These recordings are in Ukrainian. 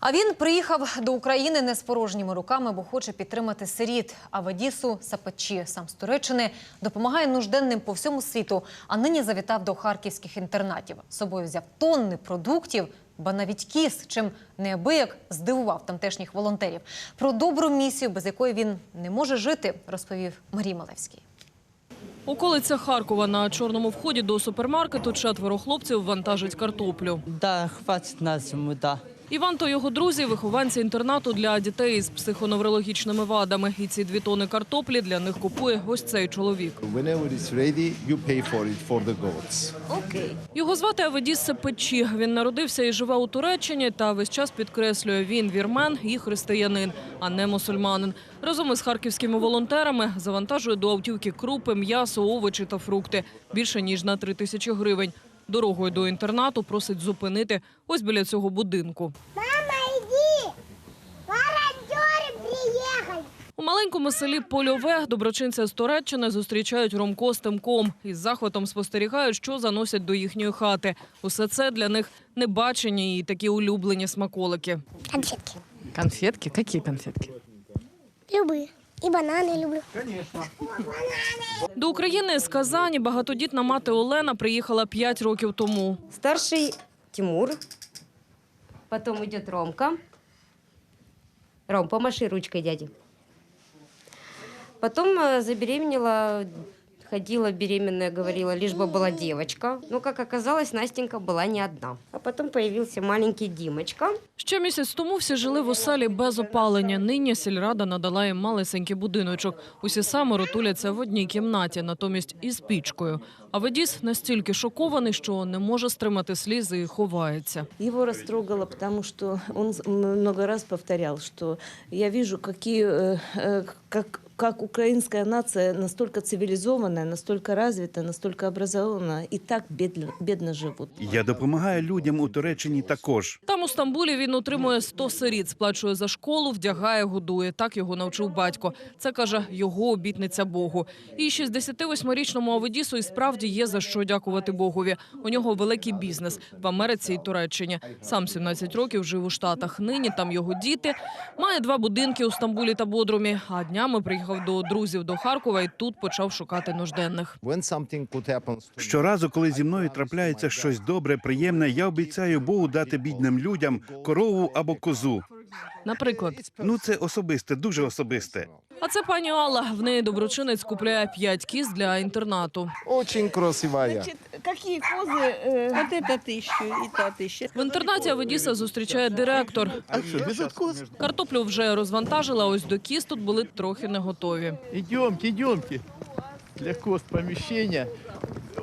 А він приїхав до України не з порожніми руками, бо хоче підтримати сиріт. А в Одісу Сапачі, сам з Туреччини, допомагає нужденним по всьому світу. А нині завітав до харківських інтернатів. З собою взяв тонни продуктів, ба навіть кіс, чим неабияк здивував тамтешніх волонтерів. Про добру місію, без якої він не може жити, розповів Марій Малевський. Околиця Харкова на чорному вході до супермаркету четверо хлопців вантажать картоплю. Да, хватит на зиму, да. Іван та його друзі вихованці інтернату для дітей з психоневрологічними вадами. І ці дві тони картоплі для них купує ось цей чоловік. Goats. Його звати Аведіс Сепечі. Він народився і живе у Туреччині та весь час підкреслює, він вірмен і християнин, а не мусульманин. Разом із харківськими волонтерами завантажує до автівки крупи, м'ясо, овочі та фрукти більше ніж на три тисячі гривень. Дорогою до інтернату просить зупинити ось біля цього будинку. У маленькому селі Польове доброчинця з Туреччини зустрічають Ромко з Тимком. Із захватом спостерігають, що заносять до їхньої хати. Усе це для них небачені і такі улюблені смаколики. Конфетки. Конфетки? Какие конфетки? Любые. И банани люблю. До України з Казані багатодітна мати Олена приїхала 5 років тому. Старший Тимур, потім йде Ромка. Ром, помаши ручкою, дяді. Потім забеременіла забеременела, ходила беременная, говорила, лишь бы была девочка. Но, как оказалось, Настенька была не одна. А потом появился маленький Димочка. Ще місяць тому всі жили в оселі без опалення. Нині сільрада надала їм малесенький будиночок. Усі саморо туляться в одній кімнаті, натомість із пічкою. А Ведіс настільки шокований, що не може стримати слізи і ховається. Его растрогало, потому что он с- много раз повторял, что я вижу, какие, э, э, как, украинская нация настолько цивилизованная, настолько развита, настолько образованная и так бедно, бедно живут. Я допомагаю людям у Туреччині також. Там у Стамбулі він утримує 100 сиріт, сплачує за школу, вдягає, годує. Так його навчив батько. Це каже його обітниця Богу. І 68-річному Аведісу і справді є за що дякувати Богові. У нього великий бізнес в Америці і Туреччині. Сам 17 років жив у Штатах. Нині там його діти. Має два будинки у Стамбулі та Бодрумі. А днями приїхав до друзів до Харкова і тут почав шукати нужденних. Щоразу, коли зі мною трапляється щось добре, приємне, я обіцяю Богу дати бідним людям корову або козу. Наприклад, Ну це особисте, дуже особисте. а це пані Алла. В неї доброчинець купляє 5 кіз для інтернату. очень красивая. какие козы? Вот это тысячу и та тысяча. В інтернаті Аведіса зустрічає директор. А что, без коз? Картоплю вже розвантажила, ось до кіз тут були трохи не готові. Идемте, идемте. Для кост помещения.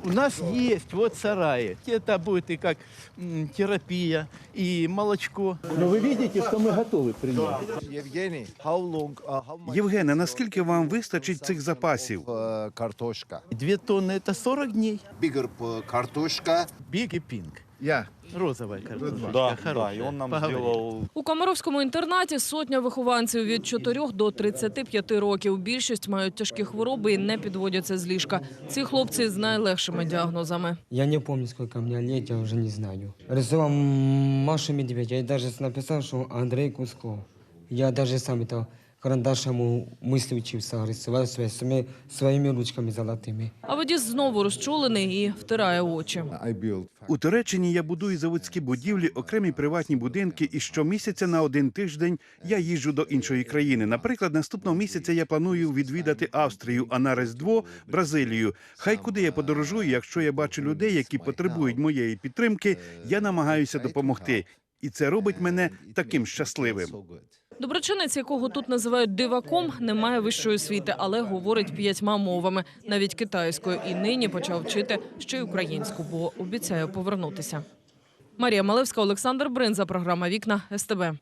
У нас есть вот сараи. Это будет и как м, терапия, и молочко. Но вы видите, что мы готовы принять. Евгений, how long, uh, how much Євгене, наскільки вам вистачить цих запасів? uh, картошка? Две тонны – это 40 дней. Bigger uh, картошка. Биг и пинг. Я. Розовая картошка. Да, да, и он нам Поговорим. сделал У Комаровському інтернаті сотня вихованців від 4 до 35 років. Більшість мають тяжкі хвороби і не підводяться з ліжка. Ці хлопці з найлегшими діагнозами. Я не помню, сколько мне лет, я уже не знаю. Рисовал Машу Медведь, я даже написал, что Андрей Кусков. Я даже сам это мысли учился рисовать свои- своими, своими ручками золотыми. А Ведіс знову розчулений і втирає очі. I У Туреччині я будую заводські будівлі, окремі приватні будинки, і щомісяця на один тиждень я їжджу до іншої країни. Наприклад, наступного місяця я планую відвідати Австрію, а на Різдво Бразилію. Хай куди я подорожую, якщо я бачу людей, які потребують моєї підтримки, я намагаюся допомогти. І це робить мене таким щасливим. Доброчинець, якого тут називають диваком, не має вищої освіти, але говорить п'ятьма мовами, навіть китайською, і нині почав вчити ще й українську, бо обіцяє повернутися. Марія Малевська, Олександр Бринза, програма Вікна СТБ.